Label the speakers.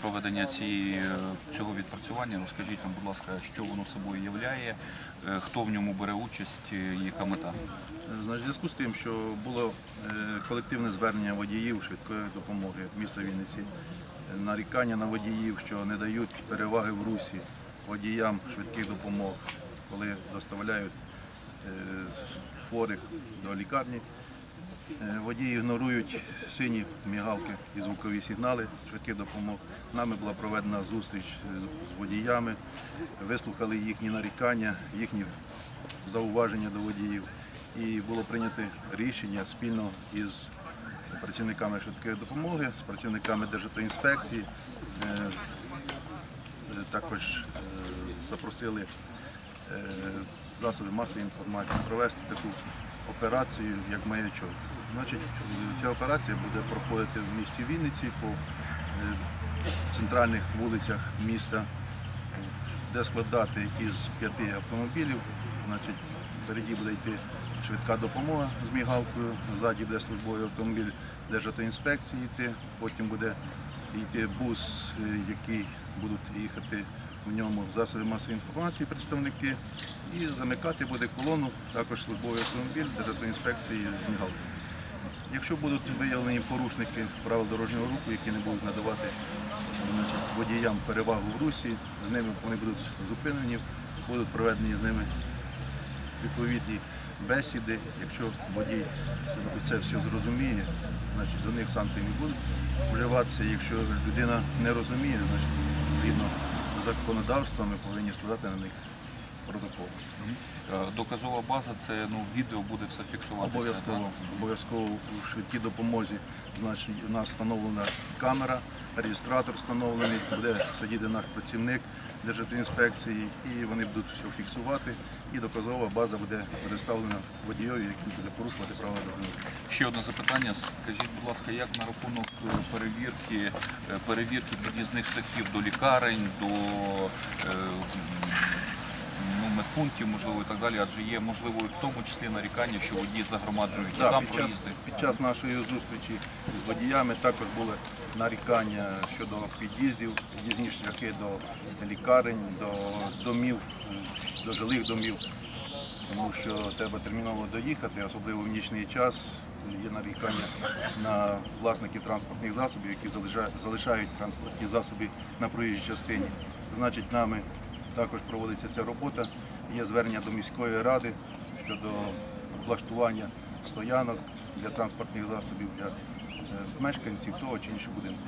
Speaker 1: проведення цієї, е, цього відпрацювання. Розкажіть нам, будь ласка, що воно собою являє, е, хто в ньому бере участь, е, яка мета?
Speaker 2: Значить, зв'язку з тим, що було колективне звернення водіїв швидкої допомоги міста Вінниці, нарікання на водіїв, що не дають переваги в русі водіям швидких допомог, коли доставляють хворих до лікарні. Е, Водії ігнорують сині мігалки і звукові сигнали швидких допомог. Нами була проведена зустріч з водіями, вислухали їхні нарікання, їхні зауваження до водіїв. І було прийнято рішення спільно із працівниками швидкої допомоги, з працівниками Державтоінспекції. Е, е, Також запросили засоби масової інформації провести таку операцію, як маячок. Значить, ця операція буде проходити в місті Вінниці по е, центральних вулицях міста, де складати із п'яти автомобілів. Значить, впереді буде йти швидка допомога з мігалкою, ззаді буде службовий автомобіль Державтоінспекції йти, потім буде йти бус, е, який будуть їхати в ньому засоби масової інформації представники, і замикати буде колону, також службовий автомобіль Державтоінспекції з мігалкою. Якщо будуть виявлені порушники правил дорожнього руху, які не будуть надавати значить, водіям перевагу в русі, з ними вони будуть зупинені, будуть проведені з ними відповідні бесіди. Якщо водій це все зрозуміє, значить до них санкції не будуть вживатися. Якщо людина не розуміє, значить згідно законодавства ми повинні складати на них протокол.
Speaker 1: Е, Доказова база це ну, відео буде все фіксуватися.
Speaker 2: Обов'язково, обов'язково у швидкій допомозі. Значить, у нас встановлена камера, реєстратор встановлений, буде сидіти наш працівник Державтоінспекції, і вони будуть все фіксувати. І доказова база буде представлена водієві, який буде порушувати правила дорожнього.
Speaker 1: Ще одне запитання. Скажіть, будь ласка, як на рахунок е, перевірки, е, перевірки під'їзних шляхів до лікарень, до ну, медпунктів, можливо, і так далі, адже є, можливо, в тому числі нарікання, що водії загромаджують і
Speaker 2: Так,
Speaker 1: там
Speaker 2: під, час,
Speaker 1: проїзди.
Speaker 2: під час нашої зустрічі з водіями також були нарікання щодо під'їздів, під'їзні шляхи до лікарень, до домів, до жилих домів, тому що треба терміново доїхати, особливо в нічний час. Є нарікання на власників транспортних засобів, які залишають, залишають транспортні засоби на проїжджій частині. Значить, нами також проводиться ця робота. Є звернення до міської ради щодо облаштування стоянок для транспортних засобів для е, мешканців того чи іншого будинку.